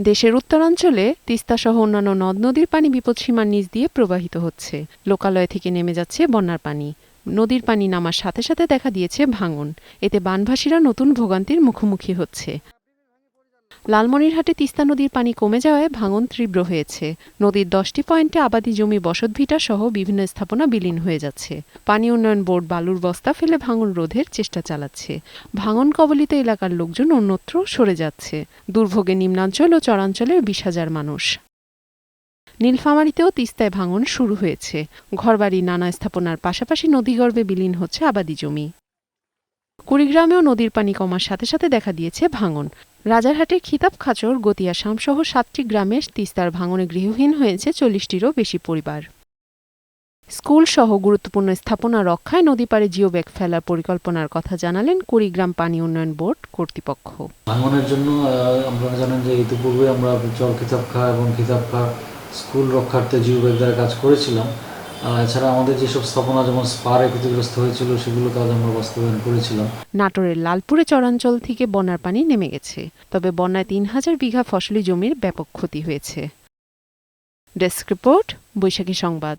দেশের উত্তরাঞ্চলে তিস্তাসহ অন্যান্য নদ নদীর পানি বিপদসীমার নিচ দিয়ে প্রবাহিত হচ্ছে। লোকালয় থেকে নেমে যাচ্ছে বন্যার পানি। নদীর পানি নামার সাথে সাথে দেখা দিয়েছে ভাঙন। এতে বানভাসীরা নতুন ভোগান্তির মুখোমুখি হচ্ছে। লালমনিরহাটে তিস্তা নদীর পানি কমে যাওয়ায় ভাঙন তীব্র হয়েছে। নদীর দশটি পয়েন্টে আবাদি জমি বসতভিটা সহ বিভিন্ন স্থাপনা বিলীন হয়ে যাচ্ছে। পানি উন্নয়ন বোর্ড বালুর বস্তা ফেলে ভাঙন রোধের চেষ্টা চালাচ্ছে। ভাঙন কবলিত এলাকার লোকজন অন্যত্র সরে যাচ্ছে। দুর্ভোগে নিম্নাঞ্চল ও চরাঞ্চলের বিশ হাজার মানুষ। নীলফামারীতেও তিস্তায় ভাঙন শুরু হয়েছে। ঘরবাড়ি, নানা স্থাপনার পাশাপাশি নদীগর্ভে বিলীন হচ্ছে আবাদি জমি। কুড়িগ্রামেও নদীর পানি কমার সাথে সাথে দেখা দিয়েছে ভাঙন। রাজারহাটের খিতাব খাচর, গতিয়া শামসহ সাতটি গ্রামে তিস্তার ভাঙনে গৃহহীন হয়েছে চল্লিশটিরও বেশি পরিবার। স্কুল সহ গুরুত্বপূর্ণ স্থাপনা রক্ষায় নদী পাড়ে জিও ব্যাগ ফেলার পরিকল্পনার কথা জানালেন কুড়িগ্রাম পানি উন্নয়ন বোর্ড কর্তৃপক্ষ। ভাঙনের জন্য আপনারা জানেন যে ইতিপূর্বে আমরা চর খিতাবখা এবং খিতাবখা স্কুল রক্ষার্থে জিও ব্যাগ দ্বারা কাজ করেছিলাম। এছাড়া আমাদের যেসব স্থাপনা, যেমন স্পারে ক্ষতিগ্রস্ত হয়েছিল সেগুলো কাজ আমরা বাস্তবায়ন করেছিলাম। নাটোরের লালপুরে চরাঞ্চল থেকে বন্যার পানি নেমে গেছে। তবে বন্যায় তিন হাজার বিঘা ফসলি জমির ব্যাপক ক্ষতি হয়েছে। ডেস্ক রিপোর্ট, বৈশাখী সংবাদ।